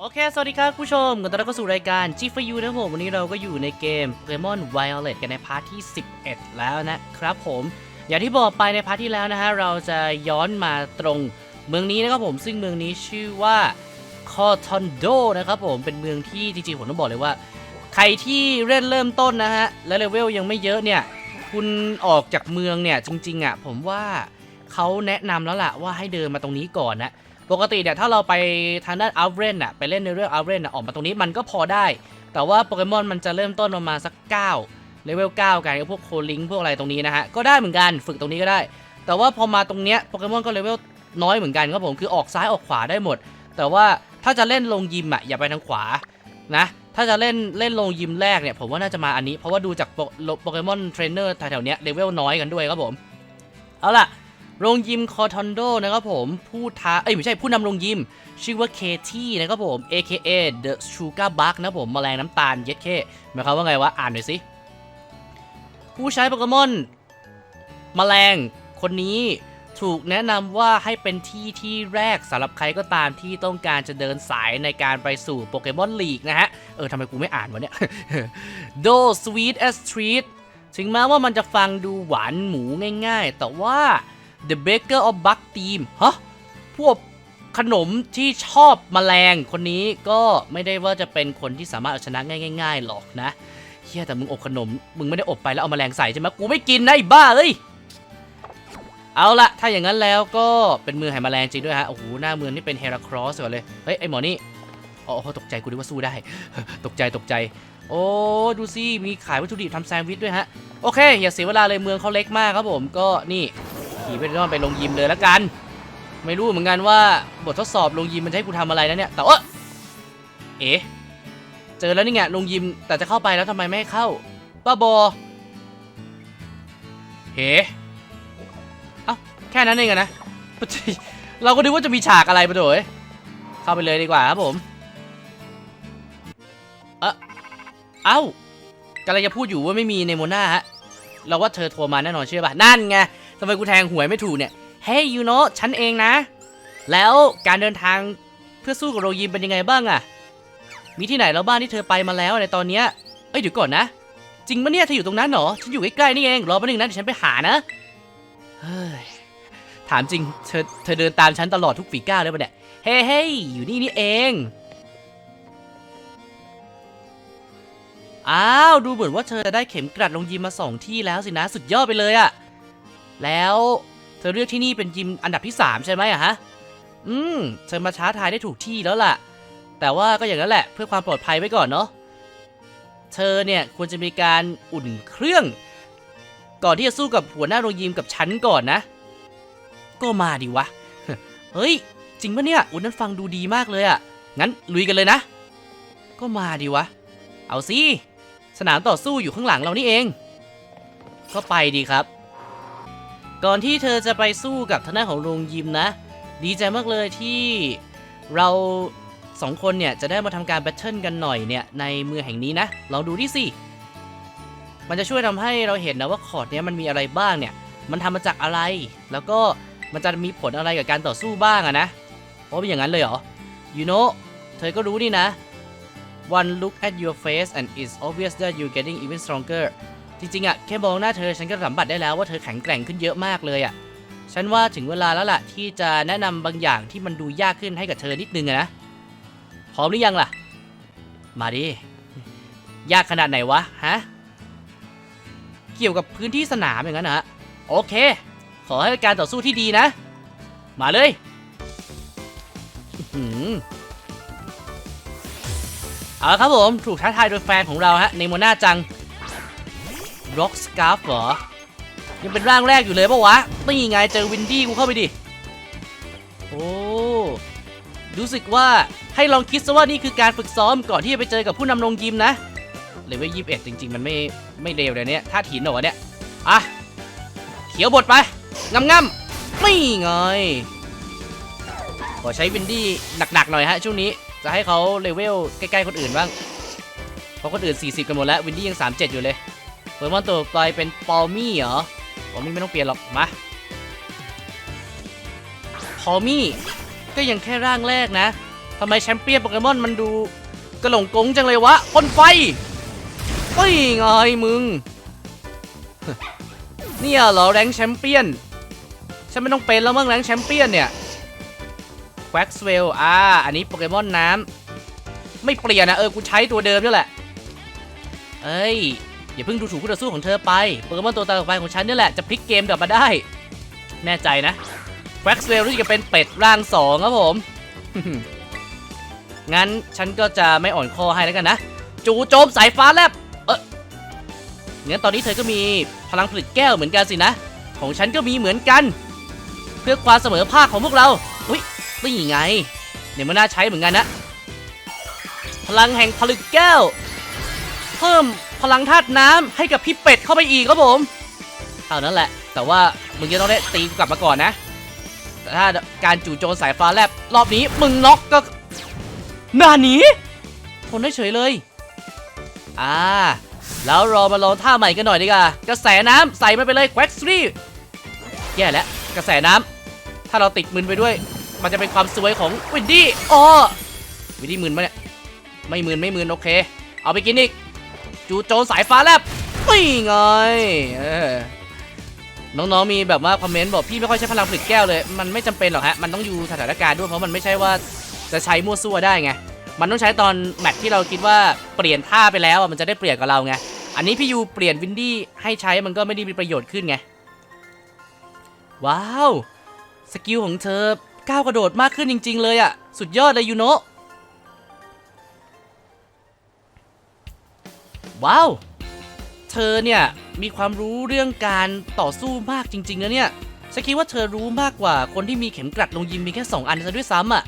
โอเค สวัสดีครับผู้ชมกันต้อนรับเข้าสู่รายการ g f u นะครับผมวันนี้เราก็อยู่ในเกม Pokemon Violet กันในพาร์ทที่ 11 แล้วนะครับผม อย่างที่บอกไปในพาร์ทที่แล้วนะฮะ เราจะย้อนมาตรงเมืองนี้นะครับผม ซึ่งเมืองนี้ชื่อว่า c o t o n d o นะครับผม เป็นเมืองที่จริงๆ ผมต้องบอกเลยว่า ใครที่เล่นเริ่มต้นนะฮะ และเลเวลยังไม่เยอะเนี่ย คุณออกจากเมืองเนี่ยจริงๆอะผมว่าเขาแนะนำแล้วล่ะว่าให้เดินมาตรงนี้ก่อนนะ ปกติเนี่ยถ้าเราไปทางด้านอัลเรนอะไปเล่นในเรื่องอัลเรนอะออกมาตรงนี้มันก็พอได้ แต่ว่าโปเกมอนมันจะเริ่มต้นประมาณสัก9เลเวล9กันพวกโคลิงพวกอะไรตรงนี้นะฮะก็ได้เหมือนกันฝึกตรงนี้ก็ได้ แต่ว่าพอมาตรงเนี้ยโปเกมอนก็เลเวลน้อยเหมือนกันครับผมคือออกซ้ายออกขวาได้หมด แต่ว่าถ้าจะเล่นลงยิมอะอย่าไปทางขวานะถ้าจะเล่นเล่นลงยิมแรกเนี่ยผมว่าน่าจะมาอันนี้เพราะว่าดูจากโปเกมอนเทรนเนอร์แถวๆเนี้ยเลเวลน้อยกันด้วยครับผมเอาล่ะ โรงยิมคอทอนโดนะครับผมผู้ท้าเอ้ยไม่ใช่ผู้นำโรงยิม ชื่อว่าเคที่นะครับผม AKA The Sugar Bug นะผมแมลงน้ำตาลเย็ดเคหมายความว่าไงวะอ่านหน่อยสิ ผู้ใช้โปเกมอนแมลงคนนี้ถูกแนะนำว่าให้เป็นที่ที่แรกสำหรับใครก็ตามที่ต้องการจะเดินสายในการไปสู่โปเกมอนลีกนะฮะ เออทำไมกูไม่อ่านวะเนี่ย Do sweet as treat ถึงแม้ว่ามันจะฟังดูหวานหมูง่าย ๆ แต่ว่า The Baker of Bug Team ฮะ พวกขนมที่ชอบมแมลงคนนี้ก็ไม่ได้ว่าจะเป็นคนที่สามารถเอาชนะง่าย ๆ หรอกนะเฮียแต่มึงอบขนม มึงไม่ได้อบไปแล้วเอาแมลงใส่ใช่ไหมกูไม่กินนะไอ้บ้าเอ้ยเอาละถ้าอย่างนั้นแล้วก็เป็นมือแห่งแมลงจริงด้วยฮะ โอ้โห หน้าเมืองนี่เป็นเฮราครอสก่อนเลย เฮ้ย ไอหมอนี่อ๋อตกใจกูนึกว่าสู้ได้ ตกใจตกใจ โอ้ ดูสิ มีขายวัตถุดิบทำแซนด์วิชด้วยฮะ โอเค อย่าเสียเวลาเลยเมืองเขาเล็กมากครับผม ก็นี่ ขี่ไปนอนไปลงยิมเลยล้วกัน ไม่รู้เหมือนกันว่าบททดสอบลงยิมมันจะให้กูทำอะไรนะเนี่ยแต่ว่าเอ๊ะเจอแล้วนี่ไงลงยิมแต่จะเข้าไปแล้วทำไมไม่ให้เข้าป้าบอเฮ้เอ้าแค่นั้นเองนะเราก็นึกว่าจะมีฉากอะไรปะโถยเข้าไปเลยดีกว่าครับผมเอ้าเอ้ากำลังจะพูดอยู่ว่าไม่มีในโมนาฮะเราว่าเธอโทรมาแน่นอนเชื่อป่ะ นั่นไง ทำไมกูแทงหวยไม่ถูกเนี่ย เฮ้ยยูโนฉันเองนะ แล้วการเดินทางเพื่อสู้กับโรยิมเป็นยังไงบ้างอะมีที่ไหนแล้วบ้างที่เธอไปมาแล้วในตอนเนี้ยเอ้ยเดี๋ยวก่อนนะ จริงปะเนี่ยเธออยู่ตรงนั้นเหรอ ฉันอยู่ใกล้ๆนี่เอง รอแป๊บนึงนะเดี๋ยวฉันไปหานะ เฮ้ย ถามจริง เธอเธอเดินตามฉันตลอดทุกฝีก้าวเลยปะเนี่ย เฮ้เฮ้ยอยู่นี่นี่เอง อ้าว ดูเหมือนว่าเธอจะได้เข็มกลัดลงยิมมาสองที่แล้วสินะ สุดยอดไปเลยอะ แล้วเธอเลือกที่นี่เป็นยิมอันดับที่ 3 ใช่ไหมอะฮะ อืม เธอมาช้าทายได้ถูกที่แล้วล่ะ แต่ว่าก็อย่างนั้นแหละเพื่อความปลอดภัยไว้ก่อนเนาะ เธอเนี่ยควรจะมีการอุ่นเครื่อง ก่อนที่จะสู้กับหัวหน้าโรงยิมกับฉันก่อนนะ ก็มาดิวะ เฮ้ย จริงปะเนี่ย อุ่นนั้นฟังดูดีมากเลยอะงั้นลุยกันเลยนะ ก็มาดิวะ เอาสิ สนามต่อสู้อยู่ข้างหลังเรานี่เอง ก็ไปดีครับ ก่อนที่เธอจะไปสู้กับทางด้านของโรงยิมนะ ดีใจมากเลยที่เราสองคนเนี่ยจะได้มาทำการแบทเทิลกันหน่อยเนี่ยในเมืองแห่งนี้นะ ลองดูดิสิ มันจะช่วยทำให้เราเห็นนะว่าคอร์ดเนี้ยมันมีอะไรบ้างเนี่ย มันทำมาจากอะไร แล้วก็มันจะมีผลอะไรกับการต่อสู้บ้างอะนะเพราะเป็นอย่างนั้นเลยเหรอ you know เธอก็รู้นี่นะ one look at your face and it's obvious that you're getting even stronger จริงๆอะแค่มองหน้าเธอฉันก็สัมผัสได้แล้วว่าเธอแข็งแกร่งขึ้นเยอะมากเลยอะฉันว่าถึงเวลาแล้วล่ะที่จะแนะนำบางอย่างที่มันดูยากขึ้นให้กับเธอนิดนึงอะนะ พร้อมหรือยังล่ะ มาดิ ยากขนาดไหนวะฮะ เกี่ยวกับพื้นที่สนามอย่างนั้นนะฮะโอเค ขอให้การต่อสู้ที่ดีนะ มาเลยอื้อหือเอาละครับผม ถูกท้าทายโดยแฟนของเราฮะในโมนาจัง Rock Scarf เหรอ ยังเป็นร่างแรกอยู่เลยปะวะนี่ไงเจอวินดี้กูเข้าไปดิ โอ้รู้สึกว่าให้ลองคิดซะว่านี่คือการฝึกซ้อมก่อนที่จะไปเจอกับผู้นำโรงยิมนะเลเวลยี่สิบเอ็ดจริง ๆ มันไม่ไม่เลวเลยเนี่ยท่าถินเหรอวะเนี่ยอะเขียวบทไปงำงำไม่ไงขอใช้วินดี้หนักๆหน่อยฮะช่วงนี้จะให้เขาเลเวลใกล้ๆคนอื่นบ้างเพราะคนอื่น 40 กันหมดแล้ววินดี้ยัง 37 อยู่เลย เปิดมอนตัวต่อไปเป็นปอมี่เหรอปอมี่ไม่ต้องเปลี่ยนหรอกมาพอมี่ก็ยังแค่ร่างแรกนะทำไมแชมเปี้ยนโปเกมอนมันดูกระหลงกงจังเลยวะพ่นไฟไม่ไงมึง เนี่ยเหรอแรงแชมเปี้ยน ฉันไม่ต้องเป็นแล้วมั้งแรงแชมเปี้ยนเนี่ยแว็กซ์เวลอ่า อันนี้โปเกมอนน้ำไม่เปลี่ยนนะเออ กูใช้ตัวเดิมนี่แหละ เอ้ย อย่าเพิ่งดูถูกคู่ต่อสู้ของเธอไปโปเกมอนตัวต่อไปของฉันนี่แหละจะพลิกเกมกลับมาได้ แน่ใจนะแว็กซ์เวลรู้สึกจะเป็นเป็ดร่างสองครับผม งั้นฉันก็จะไม่อ่อนคอให้แล้วกันนะ จูโจมสายฟ้าแลบเอองั้นตอนนี้เธอก็มีพลังผลิตแก้วเหมือนกันสินะ ของฉันก็มีเหมือนกัน เพื่อความเสมอภาคของพวกเรา อุ้ยนี่ไง เนี่ยมันน่าใช้เหมือนกันนะ พลังแห่งผลึกแก้ว เพิ่มพลังธาตุน้ำให้กับพี่เป็ดเข้าไปอีกครับผมเท่านั้นแหละ แต่ว่ามึงจะต้องได้ตีกลับมาก่อนนะ แต่ถ้าการจู่โจมสายฟ้าแลบรอบนี้มึงน็อกก็หน้าหนีทนได้เฉยเลย อ่า แล้วรอมาลองท่าใหม่กันหน่อยดีกว่ากระแสน้ำใส่มันไปเลยแคว็กซ์รีแย่แล้วกระแสน้ำถ้าเราติดมึนไปด้วย มันจะเป็นความสวยของวินดี้อ๋อวินดี้มึนปะเนี่ยไม่มืนไม่มืนโอเค เอาไปกินอีก จูโจมสายฟ้าแลบไม่ไงน้องๆมีแบบว่าคอมเมนต์บอกพี่ไม่ค่อยใช้พลังผลิตแก้วเลย มันไม่จำเป็นหรอกฮะ มันต้องอยู่สถานการณ์ด้วยเพราะมันไม่ใช่ว่าจะใช้มั่วซั่วได้ไง มันต้องใช้ตอนแมตช์ที่เราคิดว่าเปลี่ยนท่าไปแล้วอะมันจะได้เปลี่ยนกับเราไง อันนี้พี่ยูเปลี่ยนวินดี้ให้ใช้มันก็ไม่ได้มีประโยชน์ขึ้นไง ว้าว สกิลของเธอก้าวกระโดดมากขึ้นจริง ๆ เลยอะสุดยอดเลยยูโนะ ว้าว เธอเนี่ยมีความรู้เรื่องการต่อสู้มากจริงๆนะเนี่ยฉันคิดว่าเธอรู้มากกว่าคนที่มีเข็มกลัดลงยิมมีแค่ 2 อันซะด้วยซ้ำอะ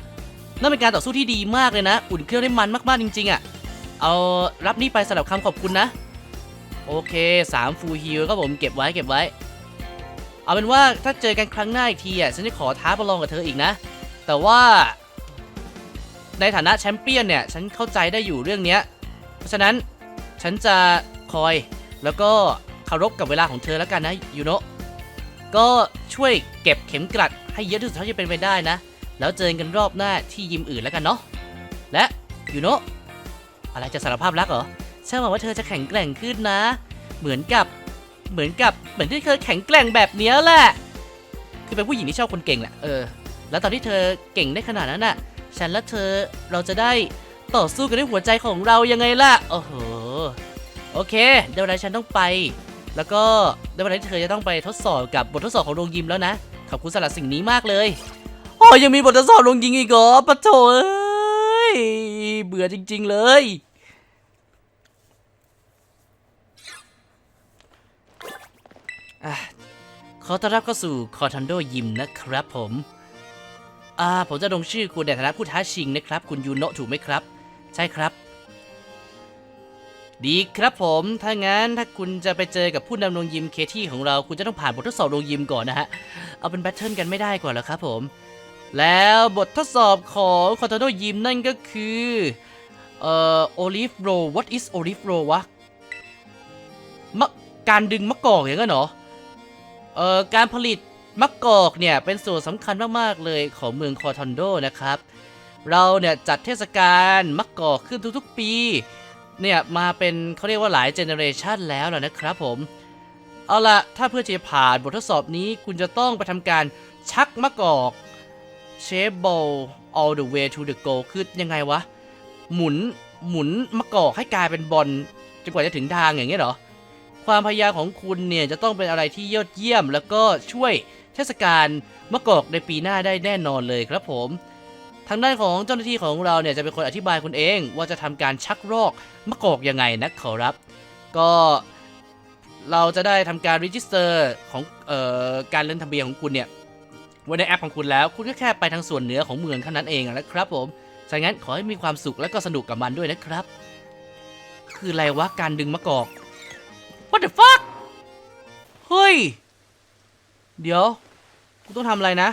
นั่นเป็นการต่อสู้ที่ดีมากเลยนะ อุ่นเครื่องได้มันมากๆจริง ๆอะเอารับนี่ไปสำหรับคำขอบคุณนะ โอเค3ฟูลฮิลก็ผมเก็บไว้เก็บไว้ เอาเป็นว่าถ้าเจอกันครั้งหน้าอีกทีอะฉันจะขอท้าประลองกับเธออีกนะ แต่ว่า ในฐานะแชมเปี้ยนเนี่ย ฉันเข้าใจได้อยู่เรื่องเนี้ย เพราะฉะนั้น ฉันจะคอยแล้วก็เคารพกับเวลาของเธอแล้วกันนะยูโนะก็ช่วยเก็บเข็มกลัดให้เยอะที่สุดเท่าที่เป็นไปได้นะ แล้วเจอกันรอบหน้าที่ยิมอื่นแล้วกันเนาะและยูโนะอะไรจะสารภาพรักเหรอฉันหวังว่าเธอจะแข็งแกร่งขึ้นนะ เหมือนกับเหมือนกับเหมือนที่เธอแข็งแกร่งแบบเนี้ยแหละคือเป็นผู้หญิงที่ชอบคนเก่งแหละเออแล้วตอนที่เธอเก่งได้ขนาดนั้นน่ะ ฉันและเธอเราจะได้ต่อสู้กันด้วยหัวใจของเรายังไงล่ะโอ้โห โอเคเดี๋ยววันนี้ฉันต้องไป แล้วก็เดี๋ยววันนี้เธอจะต้องไปทดสอบกับบททดสอบของโรงยิมแล้วนะ ขอบคุณสำหรับสิ่งนี้มากเลยโอ้ยยังมีบททดสอบโรงยิมอีกเหรอปะโถเอ้ยเบื่อจริง ๆ เลยอขอต้อนรับเข้าสู่คอร์ทันโดยิมนะครับผมอ่าผมจะลงชื่อคุณในฐานะผู้ท้าชิงนะครับ คุณยูโนะถูกไหมครับ ใช่ครับ ดีครับผมถ้างั้นถ้าคุณจะไปเจอกับผู้นำโรงยิมเคที่ของเราคุณจะต้องผ่านบททดสอบโรงยิมก่อนนะฮะ เอาเป็นแบทเทิลกันไม่ได้ก่อนเหรอครับผม แล้วบททดสอบของคอร์ทันโดยิมนั่นก็คือเอ่อโอลิฟโร what is olive row วะมะการดึงมะกอกอย่างนั้นเหรอเอ่อการผลิตมะกอกเนี่ยเป็นส่วนสำคัญมากๆเลยของเมืองคอร์ทันโดนะครับ เราเนี่ยจัดเทศกาลมะกอกขึ้นทุกๆปี เนี่ยมาเป็นเขาเรียกว่าหลายเจเนอเรชันแล้วล่ะนะครับผม เอาละถ้าเพื่อจะผ่านบททดสอบนี้คุณจะต้องไปทำการชักมะกอกเชฟบอล all the way to the goal คือยังไงวะ หมุนหมุนมะกอกให้กลายเป็นบอลจนกว่าจะถึงทางอย่างเงี้ยเหรอ ความพยายามของคุณเนี่ยจะต้องเป็นอะไรที่ยอดเยี่ยม แล้วก็ช่วยเทศกาลมะกอกในปีหน้าได้แน่นอนเลยครับผม ทางด้านของเจ้าหน้าที่ของเราเนี่ยจะเป็นคนอธิบายคุณเอง ว่าจะทำการชักรอกมะกอกยังไงนะขอรับ ก็เราจะได้ทำการรีจิสเตอร์ของเอ่อการเล่นทะเบียนของคุณเนี่ยไว้ในแอปของคุณแล้ว คุณก็แค่ไปทางส่วนเหนือของเมืองเท่านั้นเองนะครับผมฉะนั้นขอให้มีความสุขและก็สนุกกับมันด้วยนะครับ คืออะไรวะการดึงมะกอก What the fuck เฮ้ย เดี๋ยว กูต้องทำอะไรนะ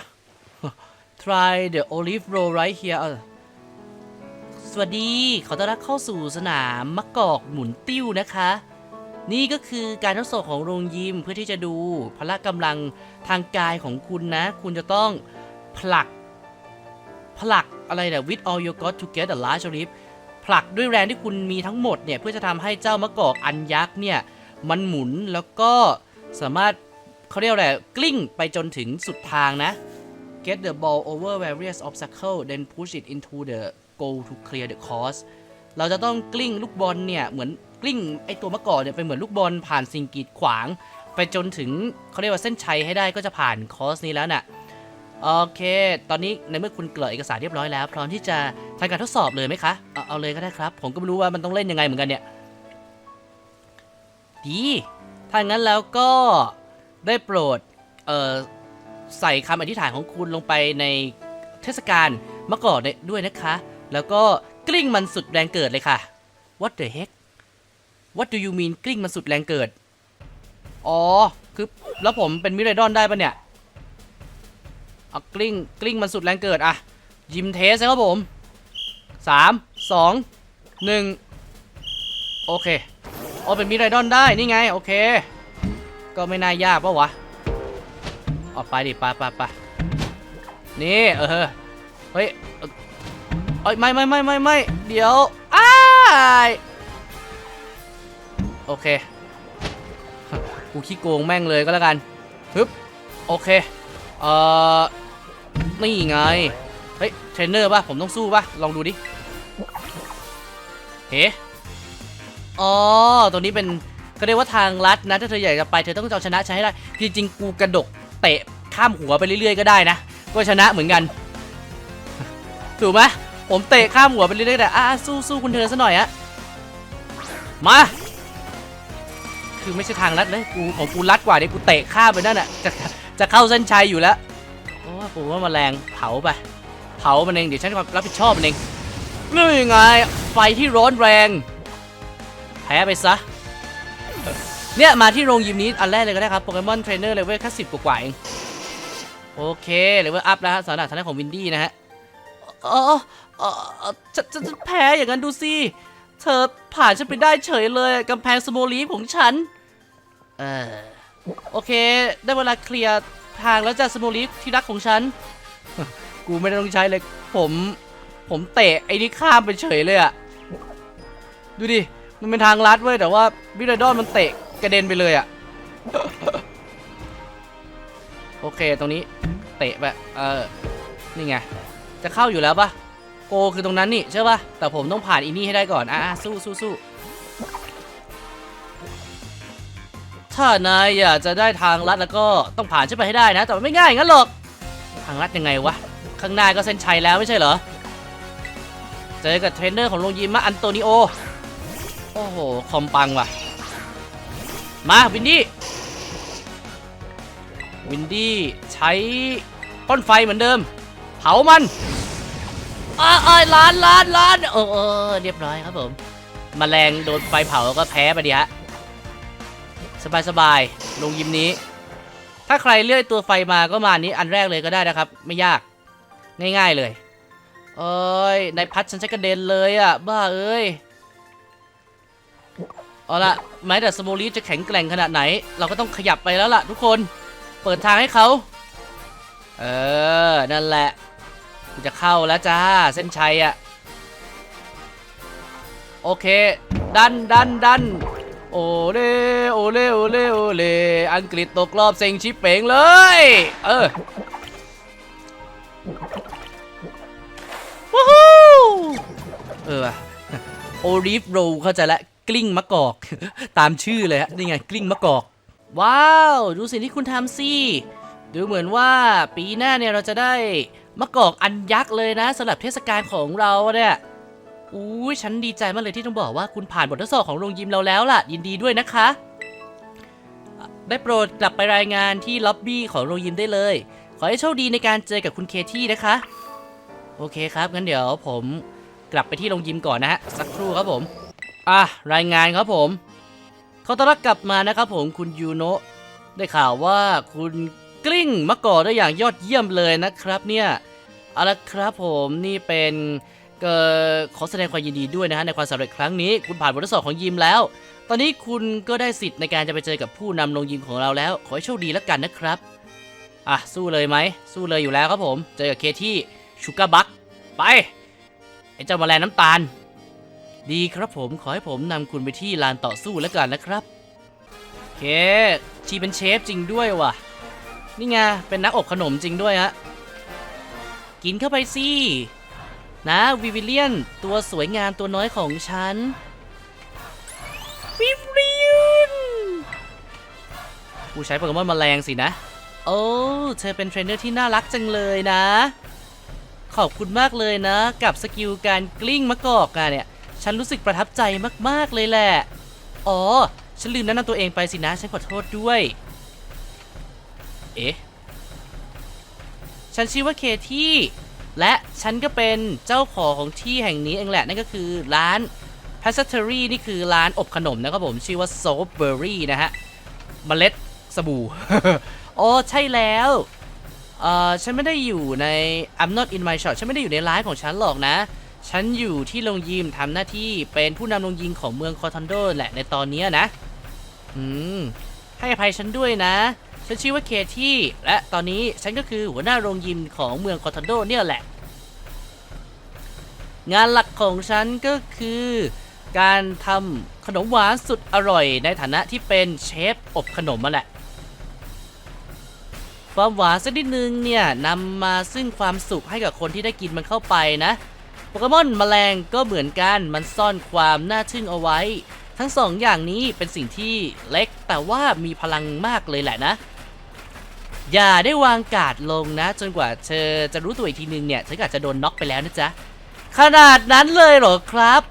Try the olive roll right here สวัสดี ขอต้อนรับเข้าสู่สนามมะกอกหมุนติ้วนะคะ นี่ก็คือการทดสอบของโรงยิมเพื่อที่จะดูพละกำลังทางกายของคุณนะ คุณจะต้องผลัก ผลักอะไรเนี่ย with all your got to get a large leap ผลักด้วยแรงที่คุณมีทั้งหมดเนี่ย เพื่อจะทำให้เจ้ามะกอกอันยักษ์เนี่ย มันหมุนแล้วก็สามารถเขาเรียกอะไรกลิ้งไปจนถึงสุดทางนะ get the ball over various obstacle then push it into the goal to clear the course เราจะต้องกลิ้งลูกบอลเนี่ย เหมือนกลิ้งไอตัวมะกอกเนี่ยเป็นเหมือนลูกบอลผ่านสิ่งกีดขวาง ไปจนถึงเขาเรียกว่าเส้นชัยให้ได้ก็จะผ่านคอร์สนี้แล้วน่ะโอเค ตอนนี้ในเมื่อคุณเกลือเอกสารเรียบร้อยแล้ว พร้อมที่จะทำการทดสอบเลยไหมคะเอาเอาเลยก็ได้ครับ ผมก็ไม่รู้ว่ามันต้องเล่นยังไงเหมือนกันเนี่ย ดี ถ้างั้นแล้วก็ได้โปรด เอ่อ ใส่คำอธิษฐานของคุณลงไปในเทศกาลมะกอกด้วยนะคะ แล้วก็กลิ้งมันสุดแรงเกิดเลยค่ะ What the heck What do you mean กลิ้งมันสุดแรงเกิด อ๋อ คือ แล้วผมเป็นมิไรดอนได้ปะเนี่ย เอากลิ้ง กลิ้งมันสุดแรงเกิดอะยิมเทสครับผมสามสองหนึ่งโอเคโอ้เป็นมิไรดอนได้ นี่ไง โอเค ก็ไม่น่ายากปะวะ ออกไปดิไปไปไปนี่เออเฮ้ยเอ้ยไม่ไม่ไม่ไม่ไม่เดี๋ยวอ้ายโอเคกูขี้โกงแม่งเลยก็แล้วกันฮึบโอเคเอ่อนี่ไงเฮ้ยเทรนเนอร์ป่ะผมต้องสู้ป่ะลองดูดิเฮ้อ๋อตรงนี้เป็นก็เรียกว่าทางลัดนะถ้าเธออยากจะไปเธอต้องเอาชนะฉันให้ได้จริงๆกูกระดก เตะข้ามหัวไปเรื่อยๆก็ได้นะ ก็ชนะเหมือนกัน ถูกไหมผมเตะข้ามหัวไปเรื่อยๆแต่อะสู้สู้คุณเธอซะหน่อยอะมา คือไม่ใช่ทางลัดเลยกูของกูลัดกว่าเดี๋ยวกูเตะข้ามไปนั่นอะจะจะเข้าเส้นชัยอยู่แล้วโอ้ผมว่ามาแรงเผาไปเผามันเองเดี๋ยวฉันรับผิดชอบมันเองนี่ยังไงไฟที่ร้อนแรงแพ้ไปซะ เนี่ยมาที่โรงยิมนี้อันแรกเลยก็ได้ครับโปเกมอนเทรนเนอร์เลเวลแค่สิบกว่าเองโอเคเลเวลอัพแล้วฮะสำหรับทางด้านของวินดี้นะฮะออเออเอจะจะแพ้อย่างนั้นดูสิเธอผ่านฉันไปได้เฉยเลยกำแพงสโมลีฟของฉันเออโอเค ได้เวลาเคลียร์ทางแล้วจะสโมลีฟที่รักของฉัน กูไม่ได้ต้องใช้เลยผมผมเตะไอ้นี่ข้ามไปเฉยเลยอะดูดิ มันเป็นทางลัดเว้ยแต่ว่าวิดดอนมันเตะ กระเด็นไปเลยอะโอเคตรงนี้ เตะไปเออนี่ไง จะเข้าอยู่แล้วปะโกคือตรงนั้นนี่ใช่ปะแต่ผมต้องผ่านอีนี่ให้ได้ก่อน อะสู้สู้สู้ถ้านายอยากจะได้ทางลัดแล้วก็ต้องผ่านฉันไปให้ได้นะ แต่มันไม่ง่ายงั้นหรอก ทางลัดยังไงวะ ข้างหน้าก็เส้นชัยแล้วไม่ใช่เหรอ เจอกับเทรนเนอร์ของโรงยิมมะอันโตนิโอ โอ้โห คอมปังว่ะ มาวินดี้ วินดี้ใช้ก้นไฟเหมือนเดิม เผามันอ้าวอ้ายล้านล้านล้านเออเออเรียบร้อยครับผมมแมลงโดนไฟเผาก็แพ้ไปดิฮะ สบายสบายลงยิมนี้ ถ้าใครเลือกตัวไฟมาก็มานี้อันแรกเลยก็ได้นะครับ ไม่ยาก ง่ายๆเลย เอ้ยนายพัดฉันใช้กระเด็นเลยอะ บ้าเอ้ย เอาละแม้แต่สโมลีจะแข็งแกร่งขนาดไหน เราก็ต้องขยับไปแล้วล่ะทุกคน เปิดทางให้เขา เออ นั่นแหละกูจะเข้าแล้วจ้า เส้นชัยอะโอเค ดันดันดันโอเล่โอเล่โอเล่โอเล่อังกฤษตกรอบเซ็งชิปเป่งเลย เออวู้ฮู้เออโอลิฟโรเข้าใจละ กลิ้งมะกอก ตามชื่อเลยฮะนี่ไงกลิ้งมะกอก ว้าว ดูสิ่งที่คุณทำสิดูเหมือนว่าปีหน้าเนี่ยเราจะได้มะกอกอันยักษ์เลยนะสำหรับเทศกาลของเราเนี่ยอู้ยฉันดีใจมากเลยที่ต้องบอกว่าคุณผ่านบททดสอบของโรงยิมเราแล้วล่ะ ยินดีด้วยนะคะ ได้โปรดกลับไปรายงานที่ล็อบบี้ของโรงยิมได้เลย ขอให้โชคดีในการเจอกับคุณเคที่นะคะ โอเคครับงั้นเดี๋ยวผมกลับไปที่โรงยิมก่อนนะฮะสักครู่ครับผม อะรายงานครับผมเขาต้อนรับกลับมานะครับผมคุณยูโนะได้ข่าวว่าคุณกลิ้งมะกอกได้อย่างยอดเยี่ยมเลยนะครับเนี่ยเอาละครับผมนี่เป็นเอ่อขอแสดงความยินดีด้วยนะฮะในความสำเร็จครั้งนี้ คุณผ่านบททดสอบของยิมแล้ว ตอนนี้คุณก็ได้สิทธิ์ในการจะไปเจอกับผู้นำโรงยิมของเราแล้ว ขอให้โชคดีแล้วกันนะครับอะสู้เลยไหมสู้เลยอยู่แล้วครับผม เจอกับเคที่ชูการ์บัคไปไอ้เจ้าแมลงน้ำตาล ดีครับผมขอให้ผมนำคุณไปที่ลานต่อสู้แล้วกันนะครับเคชีเป็นเชฟจริงด้วยว่ะ นี่ไงเป็นนักอบขนมจริงด้วยฮะ กินเข้าไปสินะวิวิเลียน ตัวสวยงามตัวน้อยของฉัน วิวิเลียนผู้ใช้โปเกมอนแมลงสินะ โอ้เธอเป็นเทรนเนอร์ที่น่ารักจังเลยนะ ขอบคุณมากเลยนะ กับสกิลการกลิ้งมะกอกอะเนี่ย ฉันรู้สึกประทับใจมากๆเลยแหละ อ๋อ ฉันลืมแนะนำตัวเองไปสินะ ฉันขอโทษด้วย เอ๊ะ ฉันชื่อว่าเคที่ และฉันก็เป็นเจ้าของของที่แห่งนี้เองแหละ นั่นก็คือร้าน p a s t r y นี่คือร้านอบขนมนะครับผม ชื่อว่า Soapberry นะฮะเมล็ดสบู่โอ้ใช่แล้วเอ่อฉันไม่ได้อยู่ใน I'm not in my shop ฉันไม่ได้อยู่ในร้านของฉันหรอกนะ ฉันอยู่ที่โรงยิมทำหน้าที่เป็นผู้นำโรงยิมของเมืองคอร์ทอนโดแหละในตอนนี้นะ อืม ให้อภัยฉันด้วยนะ ฉันชื่อว่าเคที่ และตอนนี้ฉันก็คือหัวหน้าโรงยิมของเมืองคอร์ทอนโดเนี่ยแหละ งานหลักของฉันก็คือ การทำขนมหวานสุดอร่อย ในฐานะที่เป็นเชฟอบขนมมาแหละความหวานสักนิดนึงเนี่ยนำมาซึ่งความสุขให้กับคนที่ได้กินมันเข้าไปนะ โปเกมอนแมลงก็เหมือนกันมันซ่อนความน่าทึ่งเอาไว้ ทั้งสองอย่างนี้เป็นสิ่งที่เล็กแต่ว่ามีพลังมากเลยแหละนะ อย่าได้วางการ์ดลงนะ จนกว่าเธอจะรู้ตัวอีกทีนึงเนี่ยเธออาจจะโดนน็อกไปแล้วนะจ๊ะ ขนาดนั้นเลยเหรอครับ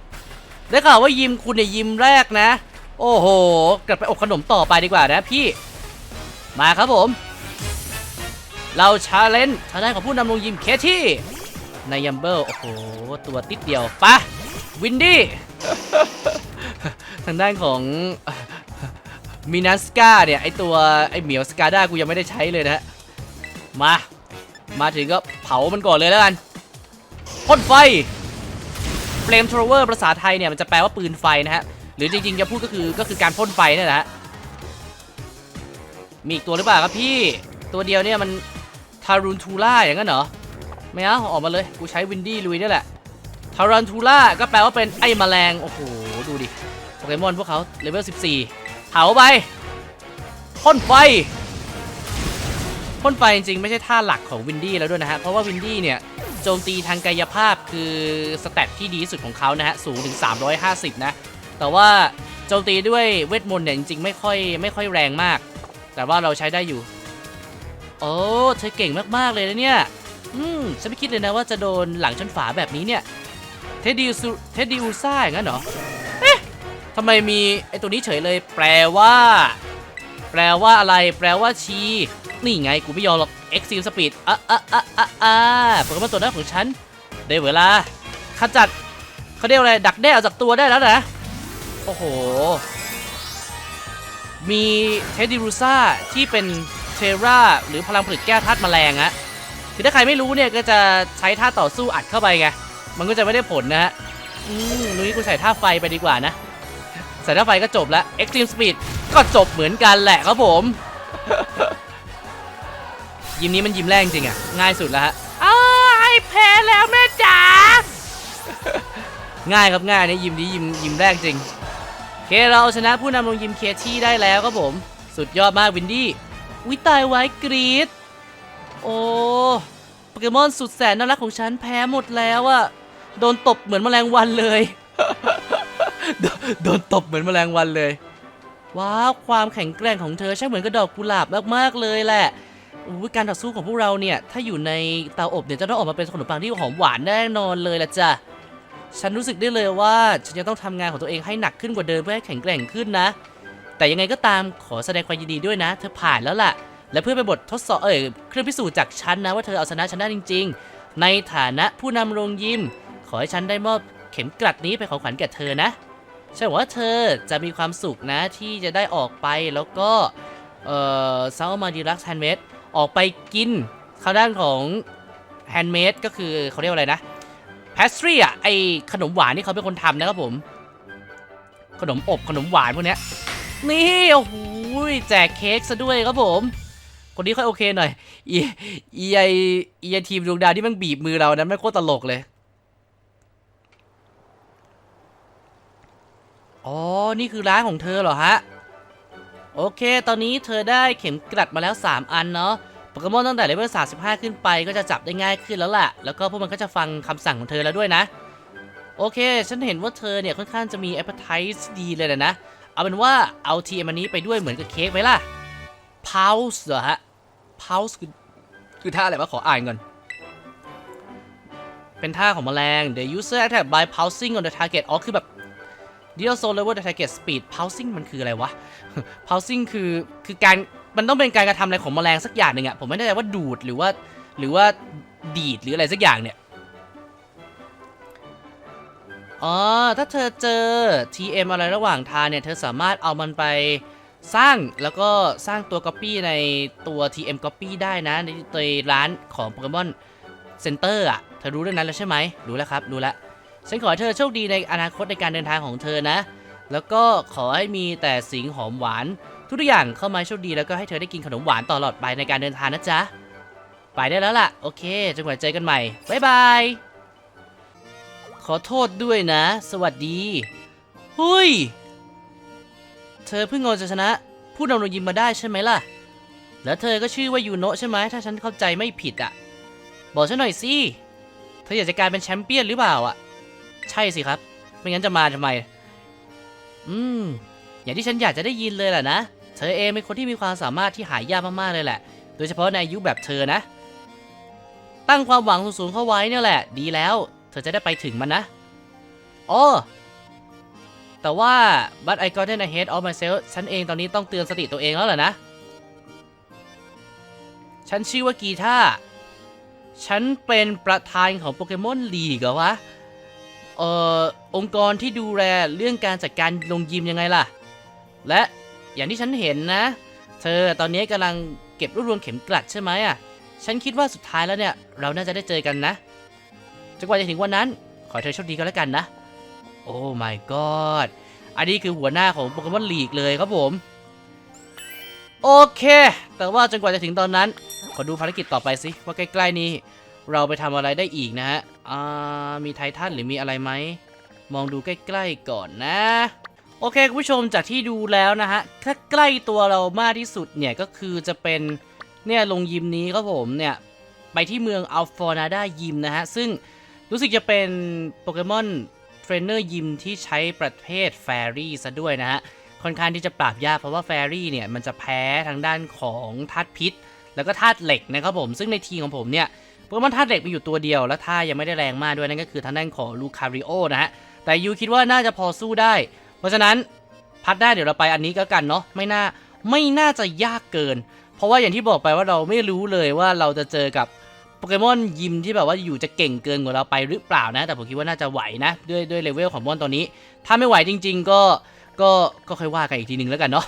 ได้ข่าวว่ายิมคุณเนี่ยยิมแรกนะ โอ้โหกลับไปอบขนมต่อไปดีกว่านะพี่ มาครับผม เราชาเลนจ์ทางด้านของผู้นำลงยิมเคที่ ในยัมเบิลโอ้โห ตัวติดเดียวปะวินดี้ทางด้านของมินัสกาเนี่ย ไอตัว ไอเหมียวสกาด้ากูยังไม่ได้ใช้เลยนะฮะ มา มาถึงก็เผามันก่อนเลยแล้วกันพ่นไฟเฟลมทรเวอร์ภาษาไทยเนี่ย มันจะแปลว่าปืนไฟนะฮะ หรือจริงๆ จะพูดก็คือก็คือการพ่นไฟนี่แหละฮะ มีอีกตัวหรือเปล่าครับพี่ตัวเดียวเนี่ยมันทารุนทูล่าอย่างนั้นเหรอ ไม่เอาออกมาเลย กูใช้วินดี้ลุยนี่แหละทารันทูล่าก็แปลว่าเป็นไอ้แมลง โอ้โห ดูดิ โปเกมอนพวกเขาเลเวล 14 เผาไปพ่นไฟพ่นไฟจริงๆ ไม่ใช่ท่าหลักของวินดี้แล้วด้วยนะฮะ เพราะว่าวินดี้เนี่ยโจมตีทางกายภาพคือสแตทที่ดีที่สุดของเขานะฮะ สูงถึง 350 นะ แต่ว่าโจมตีด้วยเวทมนต์เนี่ยจริงๆ ไม่ค่อยไม่ค่อยแรงมาก แต่ว่าเราใช้ได้อยู่ โอ้เธอเก่งมากๆเลยนะเนี่ย อืมฉันไม่คิดเลยนะว่าจะโดนหลังชนฝาแบบนี้เนี่ย เทดีูเทดดี้อูซ่าอย่างนั้นเหรอ เอ๊ะทำไมมีไอตัวนี้เฉยเลย แปลว่า แปลว่าอะไร แปลว่าชี นี่ไงกูไม่ยอมหรอก Extreme Speed อะอะอะอะอะโปเกมอนตัวนั้นของฉัน ได้เวลาขจัดเขาเรียกอะไร ดักแด้ออกจากตัวได้แล้วนะ โอ้โห มีเทดดิรูซ่าที่เป็นเทราหรือพลังผลิตแก้ธาตุแมลงอะ คือถ้าใครไม่รู้เนี่ยก็จะใช้ท่าต่อสู้อัดเข้าไปไง มันก็จะไม่ได้ผลนะฮะ อืมนุ้ยกูใส่ท่าไฟไปดีกว่านะ ใส่ท่าไฟก็จบแล้ว Extreme Speed ก็จบเหมือนกันแหละครับผม ยิมนี้มันยิมแรกจริงๆอะง่ายสุดแล้วฮะอ้ายแพ้แล้วแม่จ๋า ง่ายครับง่ายเนี่ยยิมนี้ยิมยิมแรกจริงโอเคเราเอาชนะผู้นำลงยิมเคที่ได้แล้วครับผม สุดยอดมากวินดี้วิตายไว้กรีด โอ้โปเกมอนสุดแสนน่ารักของฉันแพ้หมดแล้วอะโดนตบเหมือนแมลงวันเลย โดนโดนตบเหมือนแมลงวันเลย ว้าว ความแข็งแกร่งของเธอช่างเหมือนกระดอกกุหลาบมากๆเลยแหละอุ๊ยการต่อสู้ของพวกเราเนี่ย ถ้าอยู่ในเตาอบเนี่ยจะต้องออกมาเป็นขนมปังที่หอมหวานแน่นอนเลยละจ้ะฉันรู้สึกได้เลยว่าฉันจะต้องทำงานของตัวเองให้หนักขึ้นกว่าเดิมเพื่อให้แข็งแกร่งขึ้นนะ แต่ยังไงก็ตามขอแสดงความยินดีด้วยนะ เธอผ่านแล้วล่ะ และเพื่อเป็นบททดสอบเอ่ยเครื่องพิสูจน์จากฉันนะว่าเธอเอาชนะฉันได้จริง ๆ ในฐานะผู้นำโรงยิม ขอให้ฉันได้มอบเข็มกลัดนี้เป็นของขวัญแก่เธอนะฉันหวังว่าเธอจะมีความสุขนะที่จะได้ออกไปแล้วก็เอ่อซาวมาดีลักแฮนเมดออกไปกินข้าวด้านของแฮนเมดก็คือเขาเรียกว่าอะไรนะแพสตรีอะไอขนมหวานที่เขาเป็นคนทำนะครับผม ขนมอบขนมหวานพวกนี้นี่โอ้โหแจกเค้กซะด้วยครับผม คนนี้ค่อยโอเคหน่อยเอเไอเอไอทีมดวงดาวที่มันบีบมือเรานั้นไม่โคตรตลกเลย อ๋อ นี่คือร้านของเธอเหรอฮะ โอเค ตอนนี้เธอได้เข็มกลัดมาแล้ว 3 อันเนาะโปเกมอนตั้งแต่เลเวล35 ขึ้นไปก็จะจับได้ง่ายขึ้นแล้วแหละแล้วก็พวกมันก็จะฟังคำสั่งของเธอแล้วด้วยนะ โอเค ฉันเห็นว่าเธอเนี่ยค่อนข้างจะมีแอปเปอร์ไทส์ดีเลยนะ เอาเป็นว่าเอาทีมอันนี้ไปด้วยเหมือนกับเค้กไหมล่ะ พาวส์เหรอฮะ pause คือคือท่าอะไรวะขออ่านก่อนเป็นท่าของแมลง the user attack by pausing on the target อ๋อคือแบบ deal so level the target speed pausing มันคืออะไรวะ pausing คือคือการมันต้องเป็นการกระทำอะไรของแมลงสักอย่างหนึ่งอะผมไม่แน่ใจว่าดูดหรือว่าหรือว่าดีดหรืออะไรสักอย่างเนี่ย อ๋อ ถ้าเธอเจอ TM อะไรระหว่างทางเนี่ย เธอสามารถเอามันไป สร้างแล้วก็สร้างตัว Copy ในตัว TM Copy ได้นะ ในในร้านของ Pokemon Center อะ เธอรู้เรื่องนั้นแล้วใช่ไหมรู้แล้วครับ รู้แล้ว ฉันขอให้เธอโชคดีในอนาคตในการเดินทางของเธอนะ แล้วก็ขอให้มีแต่สิงหอมหวาน ทุกอย่างเข้ามาโชคดีแล้วก็ให้เธอได้กินขนมหวานตลอดไปในการเดินทางนะจ๊ะ ไปได้แล้วล่ะ โอเคจนกว่าจะเจอกันใหม่ บ๊ายบาย ขอโทษด้วยนะ สวัสดีเฮ้ย เธอเพิ่งเอาจะชนะ ผู้นำโรงยิมมาได้ใช่ไหมล่ะ แล้วเธอก็ชื่อว่ายูโนะใช่ไหมถ้าฉันเข้าใจไม่ผิดอะ บอกฉันหน่อยสิเธออยากจะกลายเป็นแชมเปี้ยนหรือเปล่าอะ ใช่สิครับ ไม่งั้นจะมาทำไม อืม อย่างที่ฉันอยากจะได้ยินเลยแหละนะ เธอเองเป็นคนที่มีความสามารถที่หายากมากๆเลยแหละ โดยเฉพาะในอายุแบบเธอนะ ตั้งความหวังสูงๆเข้าไว้เนี่ยแหละ ดีแล้ว เธอจะได้ไปถึงมันนะอ๋อ แต่ว่า but I got ahead of myself ฉันเองตอนนี้ต้องเตือนสติตัวเองแล้วเหรอนะ ฉันชื่อว่ากีท่าฉันเป็นประธานของโปเกมอนลีกเหรอวะ เอ่อ องค์กรที่ดูแลเรื่องการจัดการลงยิมยังไงล่ะ และอย่างที่ฉันเห็นนะ เธอตอนนี้กำลังเก็บรวบรวมเข็มกลัดใช่ไหมอะ ฉันคิดว่าสุดท้ายแล้วเนี่ย เราน่าจะได้เจอกันนะจนกว่าจะถึงวันนั้น ขอเธอโชคดีก็แล้วกันนะ โอ้ my god อันนี้คือหัวหน้าของโปเกมอนลีกเลยครับผม โอเค แต่ว่าจนกว่าจะถึงตอนนั้น ขอดูภารกิจต่อไปสิว่าใกล้ๆนี้ เราไปทำอะไรได้อีกนะฮะอ่ามีไททันหรือมีอะไรไหม มองดูใกล้ๆก่อนนะโอเคคุณผู้ชมจากที่ดูแล้วนะฮะถ้าใกล้ตัวเรามากที่สุดเนี่ยก็คือจะเป็นเนี่ยลงยิมนี้ครับผมเนี่ยไปที่เมืองอัลฟอร์นาดายิมนะฮะซึ่งรู้สึกจะเป็นโปเกมอน เทรนเนอร์ยิมที่ใช้ประเภทแฟรี่ซะด้วยนะฮะ ค่อนข้างที่จะปราบยากเพราะว่าแฟรี่เนี่ยมันจะแพ้ทางด้านของธาตุพิษ แล้วก็ธาตุเหล็กนะครับผม ซึ่งในทีของผมเนี่ยโปเกมอนธาตุเหล็กมีอยู่ตัวเดียว และท่ายังไม่ได้แรงมากด้วยนั่นก็คือทางด้านของลูคาริโอนะฮะ แต่ยูคิดว่าน่าจะพอสู้ได้ เพราะฉะนั้นพัดได้เดี๋ยวเราไปอันนี้ก็กันเนาะ ไม่น่าไม่น่าจะยากเกิน เพราะว่าอย่างที่บอกไปว่าเราไม่รู้เลยว่าเราจะเจอกับ โปเกมอนยิมที่แบบว่าอยู่จะเก่งเกินกว่าเราไปหรือเปล่านะ แต่ผมคิดว่าน่าจะไหวนะ ด้วยด้วยเลเวลของมอนตอนนี้ ถ้าไม่ไหวจริง ๆ ก็ก็ก็ค่อยว่ากันอีกทีหนึ่งแล้วกันเนาะ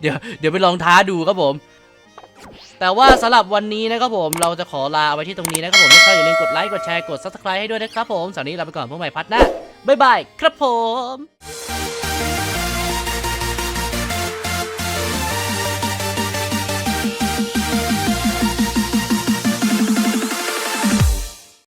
เดี๋ยวเดี๋ยวไปลองท้าดูครับผมแต่ว่าสำหรับวันนี้นะครับผมเราจะขอลาเอาไว้ที่ตรงนี้นะครับผมถ้าชอบอย่าลืมกดไลค์กดแชร์กด subscribe ให้ด้วยนะครับผมสำหรับวันนี้เราไปก่อนพบกันใหม่พัดหน้าบ๊ายบายครับผม